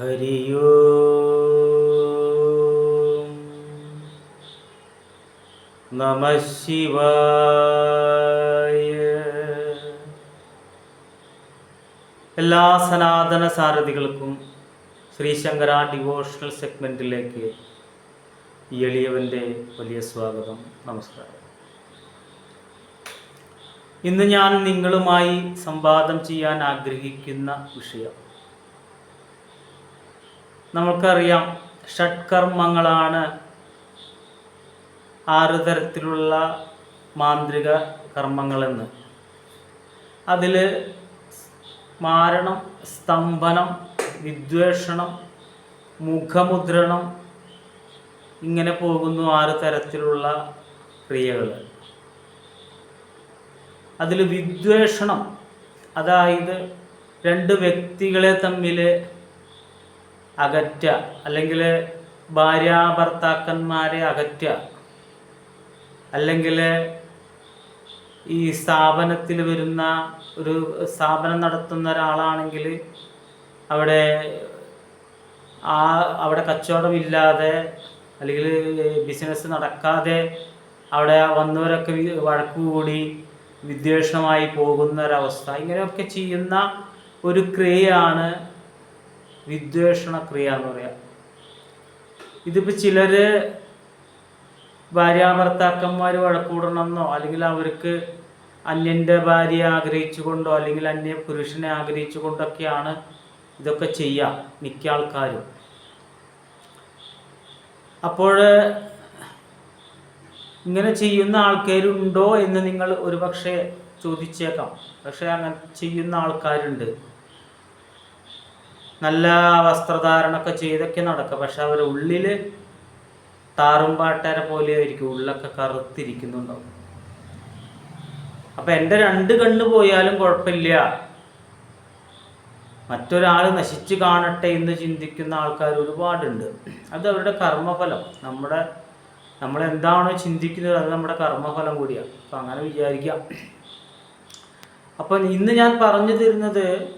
ഹരിയോ. നമ ശിവായ. എല്ലാ സനാതന സാരഥികൾക്കും ശ്രീശങ്കര ഡിവോഷണൽ സെഗ്മെന്റിലേക്ക് എളിയവന്റെ വലിയ സ്വാഗതം നമസ്കാരം. ഇന്ന് ഞാൻ നിങ്ങളുമായി സംവാദം ചെയ്യാൻ ആഗ്രഹിക്കുന്ന വിഷയം നമുക്കറിയാം ഷഡ്കർമ്മങ്ങളാണ് ആറ് തരത്തിലുള്ള മാന്ത്രിക കർമ്മങ്ങളെന്ന്. അതിൽ മാരണം സ്തംഭനം വിദ്വേഷണം മുഖമുദ്രണം ഇങ്ങനെ പോകുന്നു ആറ് തരത്തിലുള്ള ക്രിയകൾ അതിൽ വിദ്വേഷണം അതായത് രണ്ട് വ്യക്തികളെ തമ്മിൽ അകറ്റുക അല്ലെങ്കിൽ ഭാര്യ ഭർത്താക്കന്മാരെ അകറ്റുക അല്ലെങ്കിൽ ഈ സ്ഥാപനത്തിൽ വരുന്ന ഒരു സ്ഥാപനം നടത്തുന്ന ഒരാളാണെങ്കിൽ അവിടെ ആ അവിടെ കച്ചവടമില്ലാതെ അല്ലെങ്കിൽ ബിസിനസ് നടക്കാതെ അവിടെ വന്നവരൊക്കെ വഴക്ക് കൂടി വിദ്വേഷമായി പോകുന്ന ഒരവസ്ഥ. ഇങ്ങനെയൊക്കെ ചെയ്യുന്ന ഒരു ക്രിയയാണ് വിദ്വേഷണ ക്രിയ എന്ന് പറയാം. ഇതിപ്പോൾ ചിലർ ഭാര്യാഭർത്താക്കന്മാർ വഴക്കൂടണമെന്നോ അല്ലെങ്കിൽ അവർക്ക് അന്യന്റെ ഭാര്യയെ ആഗ്രഹിച്ചുകൊണ്ടോ അല്ലെങ്കിൽ അന്യ പുരുഷനെ ആഗ്രഹിച്ചുകൊണ്ടൊക്കെയാണ് ഇതൊക്കെ ചെയ്യുക മിക്ക ആൾക്കാരും. അപ്പോൾ ഇങ്ങനെ ചെയ്യുന്ന ആൾക്കാരുണ്ടോ എന്ന് നിങ്ങൾ ഒരുപക്ഷെ ചോദിച്ചേക്കാം. പക്ഷേ അങ്ങനെ ചെയ്യുന്ന ആൾക്കാരുണ്ട്. നല്ല വസ്ത്രധാരണമൊക്കെ ചെയ്തൊക്കെ നടക്കുക പക്ഷെ അവരുടെ ഉള്ളിൽ താറുംപാട്ടര പോലെ ആയിരിക്കും. ഉള്ളൊക്കെ കറുത്തിരിക്കുന്നുണ്ടാവും. അപ്പം എന്റെ രണ്ട് കണ്ണ് പോയാലും കുഴപ്പമില്ല. മറ്റൊരാൾ നശിച്ചു കാണട്ടെ എന്ന് ചിന്തിക്കുന്ന ആൾക്കാർ ഒരുപാടുണ്ട്. അത് അവരുടെ കർമ്മഫലം. നമ്മുടെ നമ്മൾ എന്താണോ ചിന്തിക്കുന്നത് അത് നമ്മുടെ കർമ്മഫലം കൂടിയാണ് അപ്പം അങ്ങനെ വിചാരിക്കാം. അപ്പം ഇന്ന് ഞാൻ പറഞ്ഞു തരുന്നത്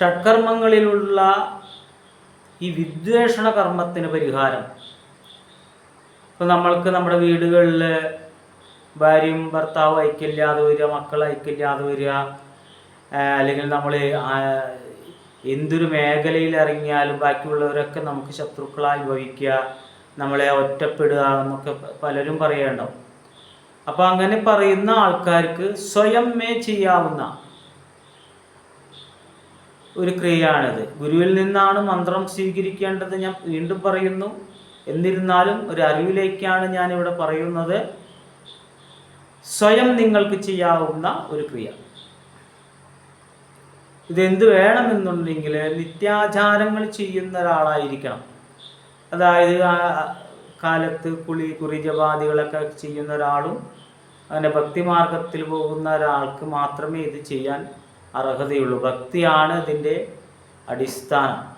ഷഡ്കർമ്മങ്ങളിലുള്ള ഈ വിദ്വേഷണ കർമ്മത്തിന് പരിഹാരം. ഇപ്പം നമ്മൾക്ക് നമ്മുടെ വീടുകളിൽ ഭാര്യയും ഭർത്താവും ഐക്യമില്ലാതെ വരിക മക്കൾ ഐക്യമില്ലാതെ വരിക അല്ലെങ്കിൽ നമ്മൾ എന്തൊരു മേഖലയിൽ ഇറങ്ങിയാലും ബാക്കിയുള്ളവരൊക്കെ നമുക്ക് ശത്രുക്കളായി ഭവിക്കുക നമ്മളെ ഒറ്റപ്പെടുക എന്നൊക്കെ പലരും പറയേണ്ടാവും അപ്പോൾ അങ്ങനെ പറയുന്ന ആൾക്കാർക്ക് സ്വയം മേ ചെയ്യാവുന്ന ഒരു ക്രിയയാണിത്. ഗുരുവിൽ നിന്നാണ് മന്ത്രം സ്വീകരിക്കേണ്ടത് ഞാൻ വീണ്ടും പറയുന്നു. എന്നിരുന്നാലും ഒരു അറിവിലേക്കാണ് ഞാൻ ഇവിടെ പറയുന്നത്. സ്വയം നിങ്ങൾക്ക് ചെയ്യാവുന്ന ഒരു ക്രിയ. ഇതെന്ത് വേണമെന്നുണ്ടെങ്കിൽ നിത്യാചാരങ്ങൾ ചെയ്യുന്ന ഒരാളായിരിക്കണം. അതായത് കാലത്ത് കുളി കുറി ജപാദികളൊക്കെ ചെയ്യുന്ന ഒരാളും അങ്ങനെ ഭക്തിമാർഗത്തിൽ പോകുന്ന ഒരാൾക്ക് മാത്രമേ ഇത് ചെയ്യാൻ അർഹതയുള്ളൂ. ഭക്തിയാണ് ഇതിന്റെ അടിസ്ഥാനം.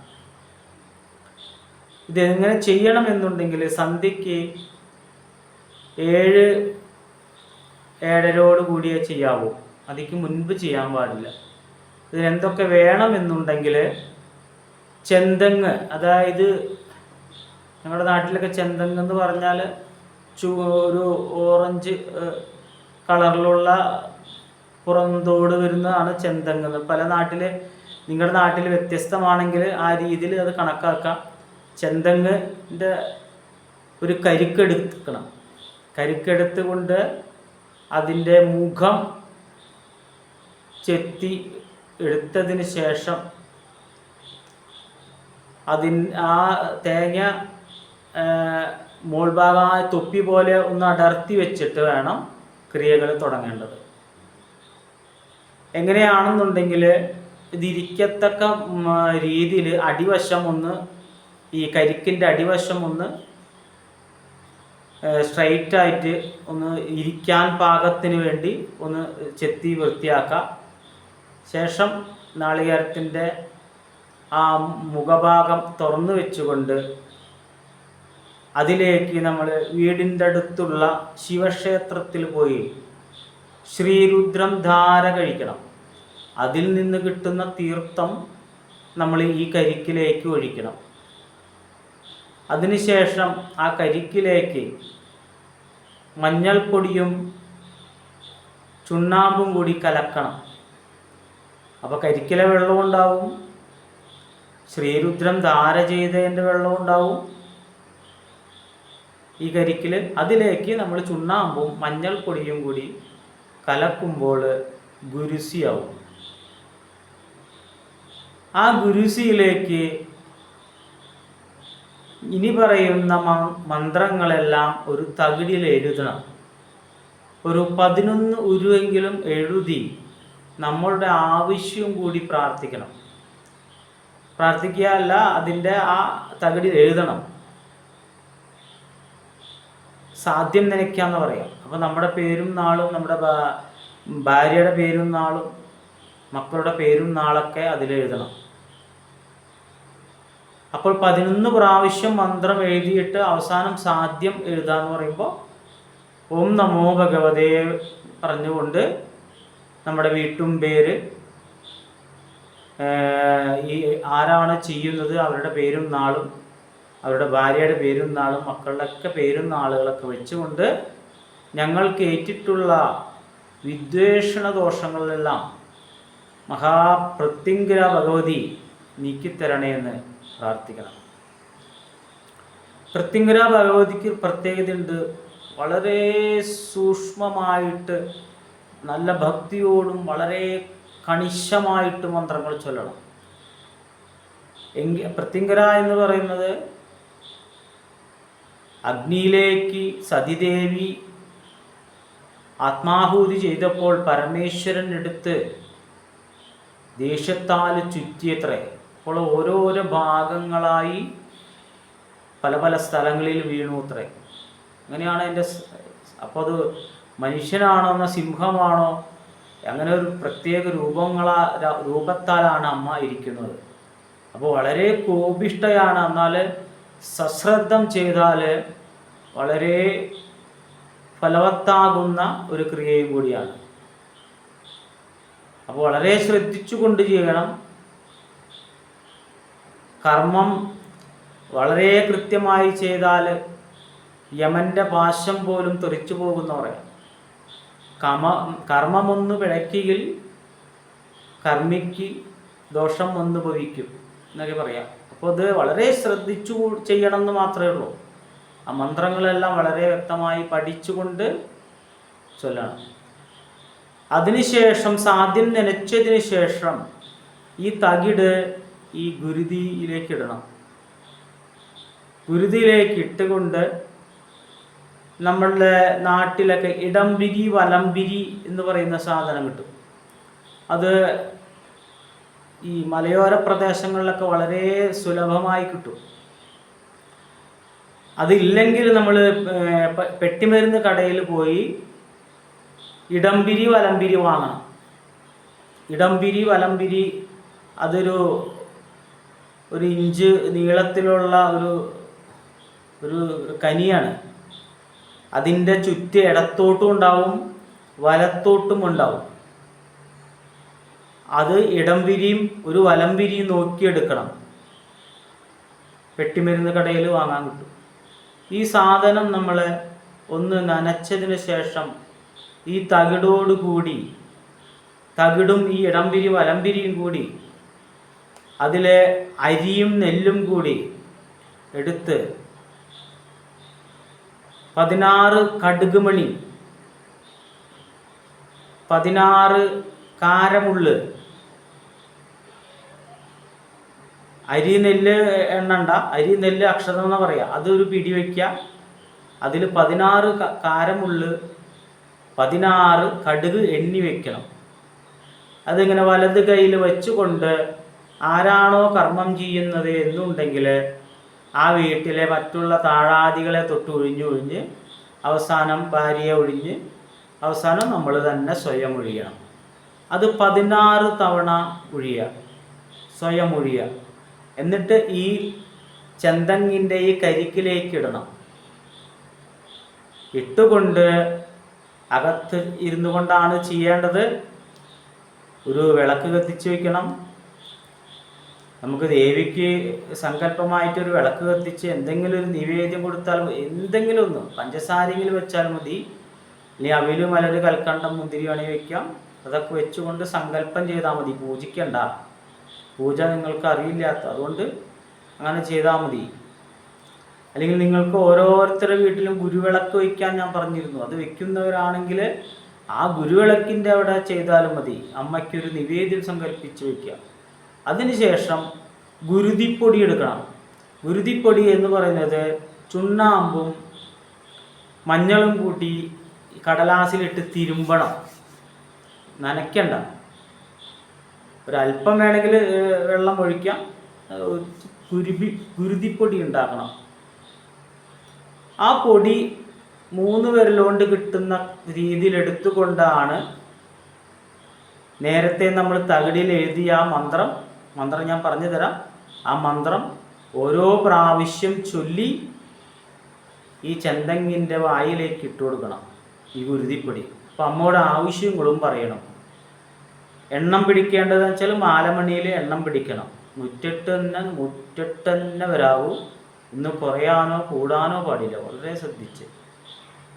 ഇതെങ്ങനെ ചെയ്യണമെന്നുണ്ടെങ്കിൽ സന്ധ്യയ്ക്ക് ഏഴ് ഏഴരോട് കൂടിയേ ചെയ്യാവൂ. അതിക്ക് മുൻപ് ചെയ്യാൻ പാടില്ല. ഇതിനെന്തൊക്കെ വേണമെന്നുണ്ടെങ്കിൽ ചെന്തങ്ങ് അതായത് ഞങ്ങളുടെ നാട്ടിലൊക്കെ ചെന്തങ്ങ് എന്ന് പറഞ്ഞാൽ ചു ഒരു ഓറഞ്ച് കളറിലുള്ള പുറന്തോട് വരുന്നതാണ് ചെന്തങ്ങ്. പല നാട്ടിൽ നിങ്ങളുടെ നാട്ടിൽ വ്യത്യസ്തമാണെങ്കിൽ ആ രീതിയിൽ അത് കണക്കാക്കാം. ചെന്തങ്ങിന്റെ ഒരു കരിക്കെടുക്കണം. കരിക്കെടുത്തുകൊണ്ട് അതിന്റെ മുഖം ചെത്തി എടുത്തതിന് ശേഷം അതിൻ ആ തേങ്ങ മോൾഭാഗമായ തൊപ്പി പോലെ ഒന്ന് അടർത്തി വെച്ചിട്ട് വേണം ക്രിയകൾ തുടങ്ങേണ്ടത്. എങ്ങനെയാണെന്നുണ്ടെങ്കിൽ ഇതിരിക്കത്തക്ക രീതിയിൽ അടിവശം ഒന്ന് ഈ കരിക്കിന്റെ അടിവശം ഒന്ന് സ്ട്രൈറ്റ് ആയിട്ട് ഒന്ന് ഇരിക്കാൻ പാകത്തിന് വേണ്ടി ഒന്ന് ചെത്തി വൃത്തിയാക്കാം. ശേഷം നാളികേരത്തിന്റെ ആ മുഖഭാഗം തുറന്നു വെച്ചുകൊണ്ട് അതിലേക്ക് നമ്മൾ വീടിന്റെ അടുത്തുള്ള ശിവക്ഷേത്രത്തിൽ പോയി ശ്രീരുദ്രം ധാര കഴിക്കണം. അതിൽ നിന്ന് കിട്ടുന്ന തീർത്ഥം നമ്മൾ ഈ കരിക്കിലേക്ക് ഒഴിക്കണം. അതിനുശേഷം ആ കരിക്കിലേക്ക് മഞ്ഞൾപ്പൊടിയും ചുണ്ണാമ്പും കൂടി കലക്കണം. അപ്പോൾ കരിക്കിലെ വെള്ളം ഉണ്ടാവും ശ്രീരുദ്രം ധാര ചെയ്തതിന്റെ വെള്ളം ഉണ്ടാവും. ഈ കരിക്കിൽ അതിലേക്ക് നമ്മൾ ചുണ്ണാമ്പും മഞ്ഞൾപ്പൊടിയും കൂടി കലക്കുമ്പോൾ ഗുരുസിയാവും. ആ ഗുരുസിയിലേക്ക് ഇനി പറയുന്ന മന്ത്രങ്ങളെല്ലാം ഒരു തകിടിൽ എഴുതണം. ഒരു പതിനൊന്ന് ഉരുവെങ്കിലും എഴുതി നമ്മളുടെ ആവശ്യവും കൂടി പ്രാർത്ഥിക്കണം. പ്രാർത്ഥിക്കുക അല്ല അതിന്റെ ആ തകിടിൽ എഴുതണം. സാധ്യം നനയ്ക്കാന്ന് പറയാം. അപ്പോൾ നമ്മുടെ പേരും നാളും നമ്മുടെ ഭാര്യയുടെ പേരും നാളും മക്കളുടെ പേരും നാളൊക്കെ അതിലെഴുതണം അപ്പോൾ പതിനൊന്ന് പ്രാവശ്യം മന്ത്രം എഴുതിയിട്ട് അവസാനം സാധ്യം എഴുതാന്ന് പറയുമ്പോൾ ഓം നമോ ഭഗവതേ പറഞ്ഞുകൊണ്ട് നമ്മുടെ വീട്ടും പേര് ഈ ആരാണ് ചെയ്യുന്നത് അവരുടെ പേരും നാളും അവരുടെ ഭാര്യയുടെ പേരും നാളും മക്കളുടെയൊക്കെ പേരും നാളുകളൊക്കെ വെച്ചുകൊണ്ട് ഞങ്ങൾക്ക് ഏറ്റിട്ടുള്ള വിദ്വേഷണ ദോഷങ്ങളിലെല്ലാം മഹാപ്രത്യങ്കര ഭഗവതി നീക്കിത്തരണേ എന്ന് പ്രാർത്ഥിക്കണം. പ്രത്യങ്കര ഭഗവതിക്ക് പ്രത്യേകതയുണ്ട്. വളരെ സൂക്ഷ്മമായിട്ട് നല്ല ഭക്തിയോടും വളരെ കണിശമായിട്ട് മന്ത്രങ്ങൾ ചൊല്ലണം. എങ്കിൽ പ്രത്യങ്കര എന്ന് പറയുന്നത് അഗ്നിയിലേക്ക് സതിദേവി ആത്മാഹൂതി ചെയ്തപ്പോൾ പരമേശ്വരൻ എടുത്ത് ദേഷ്യത്താൽ ചുറ്റിയത്രേ. അപ്പോൾ ഓരോരോ ഭാഗങ്ങളായി പല പല സ്ഥലങ്ങളിൽ വീണു അത്രേ. അങ്ങനെയാണ് എന്റെ അപ്പോൾ അത് മനുഷ്യനാണോ എന്ന സിംഹമാണോ അങ്ങനെ ഒരു പ്രത്യേക രൂപങ്ങളാ രൂപത്താലാണ് അമ്മ ഇരിക്കുന്നത്. അപ്പോൾ വളരെ കോപിഷ്ടയാണ് എന്നാൽ സശ്രദ്ധം ചെയ്താൽ വളരെ ഫലവത്താകുന്ന ഒരു ക്രിയയും കൂടിയാണ്. അപ്പോൾ വളരെ ശ്രദ്ധിച്ചുകൊണ്ട് ചെയ്യണം. കർമ്മം വളരെ കൃത്യമായി ചെയ്താൽ യമന്റെ പാശം പോലും തെറിച്ചു പോകുന്ന പറയാം. കമ കർമ്മമൊന്ന് പിഴക്കിയിൽ കർമ്മിക്ക് ദോഷം വന്ന് ഭവിക്കും എന്നൊക്കെ പറയാം. അപ്പോൾ ഇത് വളരെ ശ്രദ്ധിച്ചു ചെയ്യണം എന്ന് മാത്രമേ ഉള്ളൂ. ആ മന്ത്രങ്ങളെല്ലാം വളരെ വ്യക്തമായി പഠിച്ചുകൊണ്ട് ചൊല്ലണം. അതിനുശേഷം സാധ്യം നനച്ചതിന് ശേഷം ഈ തകിട് ഈ ഗുരുതിയിലേക്ക് ഇടണം. ഗുരുതിയിലേക്ക് ഇട്ടുകൊണ്ട് നമ്മളുടെ നാട്ടിലൊക്കെ ഇടംപിരി വലംപിരി എന്ന് പറയുന്ന സാധനം കിട്ടും. അത് ഈ മലയോര പ്രദേശങ്ങളിലൊക്കെ വളരെ സുലഭമായി കിട്ടും. അതില്ലെങ്കിൽ നമ്മൾ പെട്ടിമരുന്ന് കടയിൽ പോയി ഇടംപിരി വലംപിരി വാങ്ങണം. ഇടംപിരി വലംപിരി അതൊരു ഒരു ഇഞ്ച് നീളത്തിലുള്ള ഒരു ഒരു കനിയാണ്. അതിന്റെ ചുറ്റ് ഇടത്തോട്ടും ഉണ്ടാവും വലത്തോട്ടും ഉണ്ടാവും. അത് ഇടം വിരിയും ഒരു വലം വിരിയും നോക്കിയെടുക്കണം. പെട്ടിമരുന്ന് കടയിൽ വാങ്ങാൻ കിട്ടും. ഈ സാധനം നമ്മൾ ഒന്ന് നനച്ചതിന് ശേഷം ഈ തകിടോടുകൂടി തകിടും ഈ ഇടംപിരി വലംപിരിയും കൂടി അതിലെ അരിയും നെല്ലും കൂടി എടുത്ത് പതിനാറ് കടുകുമണി പതിനാറ് കാരമുള്ള് അരി നെല്ല് എണ്ണണ്ട അരി നെല്ല് അക്ഷരം എന്ന് പറയാം അതൊരു പിടി വയ്ക്കുക അതിൽ പതിനാറ് കാരമുള്ള് പതിനാറ് കടുക് എണ്ണി വെക്കണം. അതിങ്ങനെ വലത് കയ്യിൽ വെച്ചുകൊണ്ട് ആരാണോ കർമ്മം ചെയ്യുന്നത് എന്നുണ്ടെങ്കിൽ ആ വീട്ടിലെ മറ്റുള്ള താഴാദികളെ തൊട്ട് ഒഴിഞ്ഞൊഴിഞ്ഞ് അവസാനം ഭാര്യയെ ഒഴിഞ്ഞ് അവസാനം നമ്മൾ തന്നെ സ്വയം ഒഴിയണം. അത് പതിനാറ് തവണ ഒഴിയുക സ്വയം ഒഴിയുക എന്നിട്ട് ഈ ചെന്തങ്ങിന്റെ ഈ കരിക്കിലേക്ക് ഇടണം. ഇട്ടുകൊണ്ട് അകത്ത് ഇരുന്നു കൊണ്ടാണ് ചെയ്യേണ്ടത്. ഒരു വിളക്ക് കത്തിച്ച് വയ്ക്കണം നമുക്ക് ദേവിക്ക് സങ്കല്പമായിട്ടൊരു വിളക്ക് കത്തിച്ച് എന്തെങ്കിലും ഒരു നിവേദ്യം കൊടുത്താൽ എന്തെങ്കിലും ഒന്ന് പഞ്ചസാരയെങ്കിലും വെച്ചാൽ മതി. ഇനി അവിൽ മലര് കൽക്കണ്ടം മുന്തിരി വേണമെങ്കിൽ വെക്കാം. അതൊക്കെ വെച്ചുകൊണ്ട് സങ്കല്പം ചെയ്താൽ മതി. പൂജിക്കണ്ട. പൂജ നിങ്ങൾക്ക് അറിയില്ലാത്ത. അതുകൊണ്ട് അങ്ങനെ ചെയ്താൽ മതി. അല്ലെങ്കിൽ നിങ്ങൾക്ക് ഓരോരുത്തരുടെ വീട്ടിലും ഗുരുവിളക്ക് വയ്ക്കാൻ ഞാൻ പറഞ്ഞിരുന്നു. അത് വെക്കുന്നവരാണെങ്കിൽ ആ ഗുരുവിളക്കിന്റെ അവിടെ ചെയ്താലും മതി. അമ്മയ്ക്കൊരു നിവേദ്യം സങ്കല്പിച്ച് വയ്ക്കുക. അതിനുശേഷം ഗുരുതിപ്പൊടി എടുക്കണം. ഗുരുതിപ്പൊടി എന്ന് പറയുന്നത് ചുണ്ണാമ്പും മഞ്ഞളും കൂട്ടി കടലാസിലിട്ട് തിരുമ്പണം. നനയ്ക്കണ്ട. ഒരല്പം വേണമെങ്കിൽ വെള്ളം ഒഴിക്കാം. കുരുപി കുരുതിപ്പൊടി ഉണ്ടാക്കണം. ആ പൊടി മൂന്ന് വിരലുകൊണ്ട് കിട്ടുന്ന രീതിയിൽ എടുത്തുകൊണ്ടാണ് നേരത്തെ നമ്മൾ തകിടിൽ എഴുതിയ ആ മന്ത്രം മന്ത്രം ഞാൻ പറഞ്ഞു തരാം ആ മന്ത്രം ഓരോ പ്രാവശ്യം ചൊല്ലി ഈ ചെന്തങ്ങിന്റെ വായിലേക്ക് ഇട്ട് കൊടുക്കണം ഈ ഗുരുതിപ്പൊടി. അപ്പം അമ്മയുടെ ആവശ്യങ്ങളും പറയണം. എണ്ണം പിടിക്കേണ്ടതെന്ന് വെച്ചാൽ മാലമണിയിൽ എണ്ണം പിടിക്കണം. മുറ്റത്ത് തന്നെ വരാവൂ. ഇന്ന് കുറയാനോ കൂടാനോ പാടില്ല വളരെ ശ്രദ്ധിച്ച്.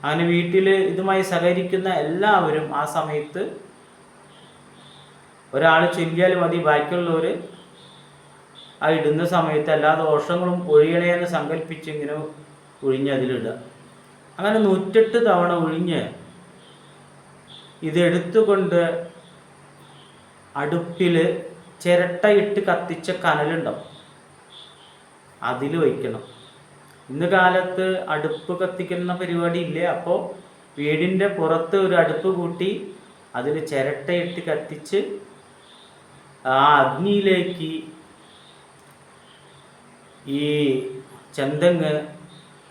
അങ്ങനെ വീട്ടിൽ ഇതുമായി സഹകരിക്കുന്ന എല്ലാവരും ആ സമയത്ത് ഒരാൾ ചൊല്ലിയാൽ മതി ബാക്കിയുള്ളവർ ആ ഇടുന്ന സമയത്ത് എല്ലാ ദോഷങ്ങളും ഒഴിയണേ എന്ന് സങ്കല്പിച്ച് ഇങ്ങനെ ഒഴിഞ്ഞ് അതിലിടുക. അങ്ങനെ നൂറ്റെട്ട് തവണ ഒഴിഞ്ഞ് ഇതെടുത്തുകൊണ്ട് അടുപ്പിൽ ചിരട്ടയിട്ട് കത്തിച്ച കനലുണ്ടാവും. അതിൽ വയ്ക്കണം. ഇന്ന് കാലത്ത് അടുപ്പ് കത്തിക്കുന്ന പരിപാടി ഇല്ലേ? അപ്പോൾ വീടിന്റെ പുറത്ത് ഒരു അടുപ്പ് കൂട്ടി അതിൽ ചിരട്ടയിട്ട് കത്തിച്ച് ആ അഗ്നിയിലേക്ക് ഈ ചെന്തങ്ങ്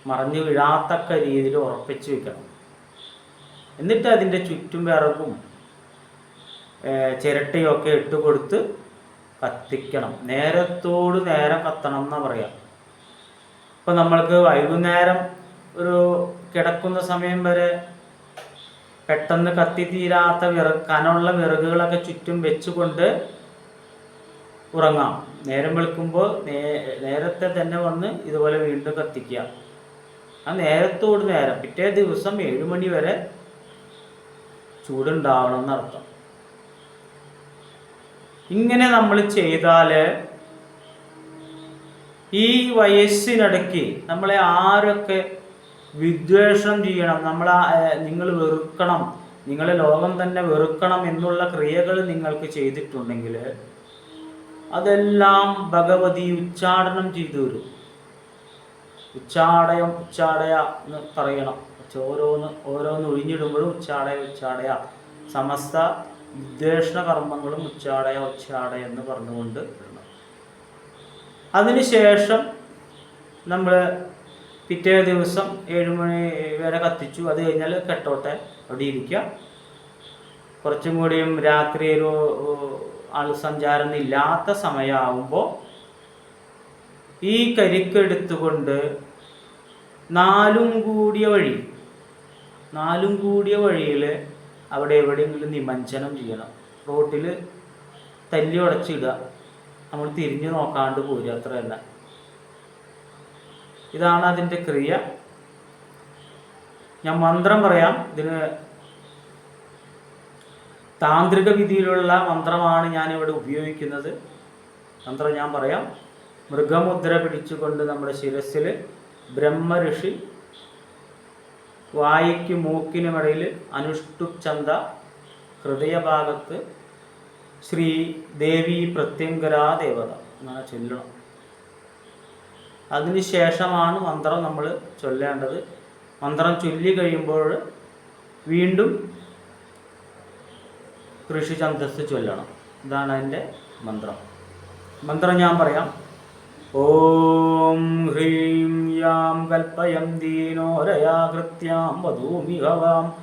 മറഞ്ഞു വീഴാത്തക്ക രീതിയിൽ ഉറപ്പിച്ച് വെക്കണം. എന്നിട്ട് അതിന്റെ ചുറ്റും വിറകും ചിരട്ടയൊക്കെ ഇട്ട് കൊടുത്ത് കത്തിക്കണം. നേരത്തോട് നേരം കത്തണം എന്നാ പറയാം. ഇപ്പം നമ്മൾക്ക് വൈകുന്നേരം ഒരു കിടക്കുന്ന സമയം വരെ പെട്ടെന്ന് കത്തിത്തീരാത്ത വിറ കനമുള്ള വിറകുകളൊക്കെ ചുറ്റും വെച്ചുകൊണ്ട് ഉറങ്ങാം. നേരം വെളുക്കുമ്പോൾ നേരത്തെ തന്നെ വന്ന് ഇതുപോലെ വീണ്ടും കത്തിക്കുക. ആ നേരത്തോട് നേരം പിറ്റേ ദിവസം ഏഴ് മണി വരെ ചൂടുണ്ടാവണം എന്നർത്ഥം. ഇങ്ങനെ നമ്മൾ ചെയ്താൽ ഈ വയസ്സിനിടയ്ക്ക് നമ്മളെ ആരൊക്കെ വിദ്വേഷം ചെയ്യണം നമ്മളെ നിങ്ങൾ വെറുക്കണം നിങ്ങളെ ലോകം തന്നെ വെറുക്കണം എന്നുള്ള ക്രിയകൾ നിങ്ങൾക്ക് ചെയ്തിട്ടുണ്ടെങ്കിൽ അതെല്ലാം ഭഗവതി ഉച്ചാടനം ചെയ്തു വരും ഉച്ചാടയം ഉച്ചാടയ എന്ന് പറയണം. ഓരോന്ന് ഓരോന്ന് ഒഴിഞ്ഞിടുമ്പോഴും ഉച്ചാടയ ഉച്ചാടയ. സമസ്ത വിദ്വേഷണ കർമ്മങ്ങളും ഉച്ചാടയ ഉച്ചാടയ എന്ന് പറഞ്ഞുകൊണ്ട് ഇടണം. അതിനുശേഷം നമ്മൾ പിറ്റേ ദിവസം ഏഴ് മണി വരെ കത്തിച്ചു. അത് കഴിഞ്ഞാൽ കെട്ടോട്ടെ. അവിടെ ഇരിക്കുക. കുറച്ചും കൂടിയും രാത്രി ഒരു ആൾ സഞ്ചാരം ഇല്ലാത്ത സമയമാകുമ്പോൾ ഈ കരിക്കെടുത്തുകൊണ്ട് നാലും കൂടിയ വഴി നാലും കൂടിയ വഴിയിൽ അവിടെ എവിടെയെങ്കിലും നിമഞ്ജനം ചെയ്യണം. റോട്ടിൽ തല്ലി ഉടച്ചിടുക. നമ്മൾ തിരിഞ്ഞു നോക്കാണ്ട് പോരുക. അത്ര തന്നെ ഇതാണ് അതിന്റെ ക്രിയ. ഞാൻ മന്ത്രം പറയാം. ഇതിന് താന്ത്രിക വിധിയിലുള്ള മന്ത്രമാണ് ഞാനിവിടെ ഉപയോഗിക്കുന്നത്. മന്ത്രം ഞാൻ പറയാം. മൃഗമുദ്ര പിടിച്ചുകൊണ്ട് നമ്മുടെ ശിരസിൽ ബ്രഹ്മഋഷി വായിക്ക് മൂക്കിനുമിടയിൽ അനുഷ്ടുപ് ചന്ത ഹൃദയഭാഗത്ത് ശ്രീ ദേവി പ്രത്യങ്കരാ ദേവത അങ്ങനെ ചൊല്ലണം അതിനുശേഷമാണ് മന്ത്രം നമ്മൾ ചൊല്ലേണ്ടത്. മന്ത്രം ചൊല്ലി കഴിയുമ്പോൾ വീണ്ടും ഋഷി ഛന്ദസ് ചൊല്ലണം. ഇതാണ് അതിന്റെ മന്ത്രം. മന്ത്രം ഞാൻ പറയാം. ഓം ഹ്രീം യാം കൽപ്പയം ദീനോരയാ കൃത്യാം വധൂമിഹവാം.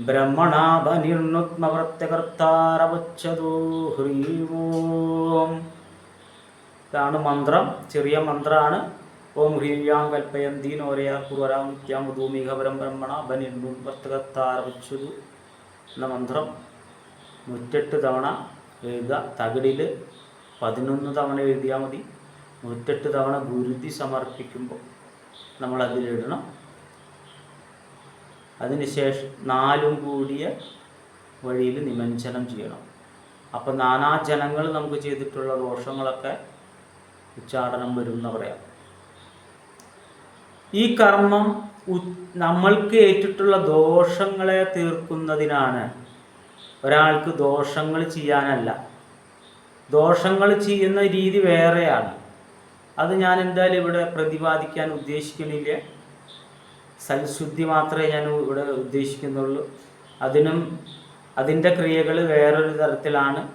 ബ്രഹ്മണാഭനിർണുത്മവൃത്യകർത്താരവച്ചതു ഹ്രീം ഹ്രീമോം. ഇതാണ് മന്ത്രം. ചെറിയ മന്ത്രമാണ് ഓം ഹ്രീം യാം കൽപ്പയം ദീനോരയാ കുറുവരാം നിത്യാം വധൂമിഹവരം ബ്രഹ്മണ ബനിർണുത്മവർത്തകർത്താരവച്ചതു എന്ന മന്ത്രം. നൂറ്റെട്ട് തവണ എഴുതുക. തകിടിൽ പതിനൊന്ന് തവണ എഴുതിയാൽ മതി. നൂറ്റെട്ട് തവണ ഗുരുതി സമർപ്പിക്കുമ്പോൾ നമ്മൾ അതിലിടണം അതിനുശേഷം നാലും കൂടിയ വഴിയിൽ നിമഞ്ജനം ചെയ്യണം. അപ്പം നാനാജനങ്ങൾ നമുക്ക് ചെയ്തിട്ടുള്ള ദോഷങ്ങളൊക്കെ ഉച്ചാടനം വരും എന്ന് പറയാം. ഈ കർമ്മം നമ്മൾക്ക് ഏറ്റിട്ടുള്ള ദോഷങ്ങളെ തീർക്കുന്നതിനാണ് ഒരാൾക്ക് ദോഷങ്ങൾ ചെയ്യാനല്ല. ദോഷങ്ങൾ ചെയ്യുന്ന രീതി വേറെയാണ്. അത് ഞാൻ എന്തായാലും ഇവിടെ പ്രതിപാദിക്കാൻ ഉദ്ദേശിക്കുന്നില്ല സൽശുദ്ധി മാത്രമേ ഞാൻ ഇവിടെ ഉദ്ദേശിക്കുന്നുള്ളൂ. അതിനും അതിന്റെ ക്രിയകൾ വേറൊരു തരത്തിലാണ്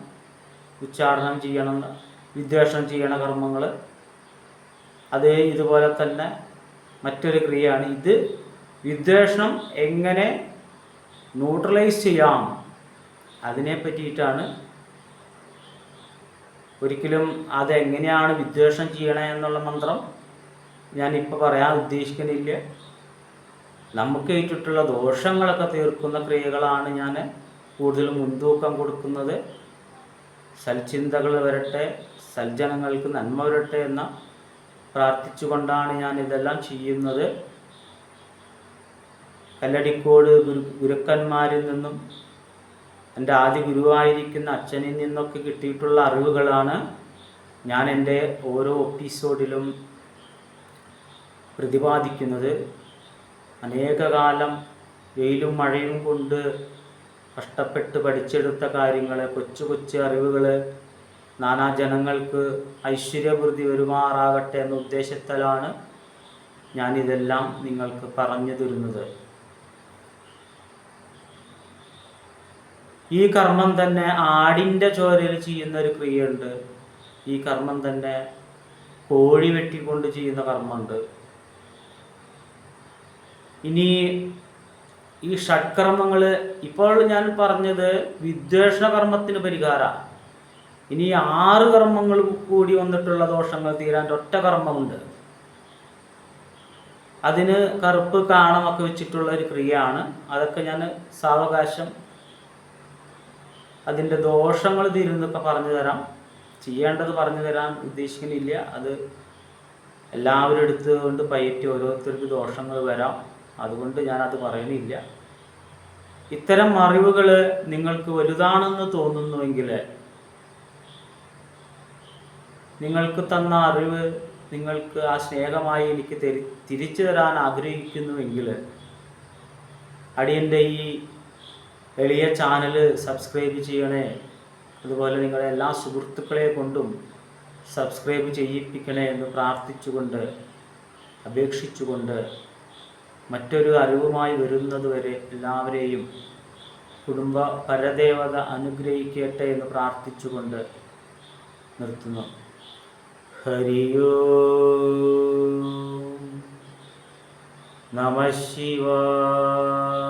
ഉച്ചാരണം ചെയ്യണം വിദ്വേഷം ചെയ്യണ കർമ്മങ്ങൾ. അത് ഇതുപോലെ തന്നെ മറ്റൊരു ക്രിയയാണ്. ഇത് വിദ്വേഷം എങ്ങനെ ന്യൂട്രലൈസ് ചെയ്യാം? അതിനെ പറ്റിയിട്ടാണ് ഒരിക്കലും അതെങ്ങനെയാണ് വിദ്വേഷം ചെയ്യണേ എന്നുള്ള മന്ത്രം ഞാൻ ഇപ്പോൾ പറയാൻ ഉദ്ദേശിക്കുന്നില്ല. നമുക്ക് ഏറ്റിട്ടുള്ള ദോഷങ്ങളൊക്കെ തീർക്കുന്ന ക്രിയകളാണ് ഞാൻ കൂടുതൽ മുൻതൂക്കം കൊടുക്കുന്നത്. സൽചിന്തകൾ വരട്ടെ സൽജനങ്ങൾക്ക് നന്മ വരട്ടെ എന്ന പ്രാർത്ഥിച്ചുകൊണ്ടാണ് ഞാൻ ഇതെല്ലാം ചെയ്യുന്നത്. കല്ലടിക്കോട് ഗുരു ഗുരുക്കന്മാരിൽ നിന്നും എന്റെ ആദ്യ ഗുരുവായിരിക്കുന്ന അച്ഛനിൽ നിന്നൊക്കെ കിട്ടിയിട്ടുള്ള അറിവുകളാണ് ഞാൻ എന്റെ ഓരോ എപ്പിസോഡിലും പ്രതിപാദിക്കുന്നത്. അനേകകാലം വെയിലും മഴയും കൊണ്ട് കഷ്ടപ്പെട്ട് പഠിച്ചെടുത്ത കാര്യങ്ങൾ കൊച്ചു കൊച്ചു അറിവുകൾ നാനാ ജനങ്ങൾക്ക് ഐശ്വര്യവൃദ്ധി വരുമാറാകട്ടെ എന്ന ഉദ്ദേശത്താലാണ് ഞാനിതെല്ലാം നിങ്ങൾക്ക് പറഞ്ഞു തരുന്നത് ഈ കർമ്മം തന്നെ ആടിന്റെ ചോരയിൽ ചെയ്യുന്ന ഒരു ക്രിയയുണ്ട്. ഈ കർമ്മം തന്നെ കോഴി വെട്ടിക്കൊണ്ട് ചെയ്യുന്ന കർമ്മമുണ്ട്. ഇനി ഈ ഷഡ്കർമ്മങ്ങൾ ഇപ്പോൾ ഞാൻ പറഞ്ഞത് വിദ്വേഷണ കർമ്മത്തിന് പരിഹാര. ഇനി ആറ് കർമ്മങ്ങൾ കൂടി വന്നിട്ടുള്ള ദോഷങ്ങൾ തീരാൻ ഒറ്റ കർമ്മമുണ്ട്. അതിന് കറുപ്പ് കാണമൊക്കെ വെച്ചിട്ടുള്ള ഒരു ക്രിയയാണ്. അതൊക്കെ ഞാൻ സാവകാശം അതിന്റെ ദോഷങ്ങൾ തീരുന്നൊക്കെ പറഞ്ഞു തരാം. ചെയ്യേണ്ടത് പറഞ്ഞു തരാൻ ഉദ്ദേശിക്കുന്നില്ല. അത് എല്ലാവരും എടുത്തുകൊണ്ട് പയറ്റി ഓരോരുത്തർക്ക് ദോഷങ്ങൾ വരാം. അതുകൊണ്ട് ഞാനത് പറയുന്നില്ല. ഇത്തരം അറിവുകൾ നിങ്ങൾക്ക് വലുതാണെന്ന് തോന്നുന്നുവെങ്കിൽ നിങ്ങൾക്ക് തന്ന അറിവ് നിങ്ങൾക്ക് ആ സ്നേഹമായി എനിക്ക് തിരിച്ചു തരാൻ ആഗ്രഹിക്കുന്നുവെങ്കിൽ അടിയന്റെ ഈ എളിയ ചാനൽ സബ്സ്ക്രൈബ് ചെയ്യണേ. അതുപോലെ നിങ്ങളെ എല്ലാ സുഹൃത്തുക്കളെ കൊണ്ടും സബ്സ്ക്രൈബ് ചെയ്യിപ്പിക്കണേ എന്ന് പ്രാർത്ഥിച്ചുകൊണ്ട് അപേക്ഷിച്ചുകൊണ്ട് മറ്റൊരു അറിവുമായി വരുന്നതുവരെ എല്ലാവരെയും കുടുംബ പരദേവത അനുഗ്രഹിക്കട്ടെ എന്ന് പ്രാർത്ഥിച്ചുകൊണ്ട് നിർത്തുന്നു. ഹരിയോ നമ ശിവായ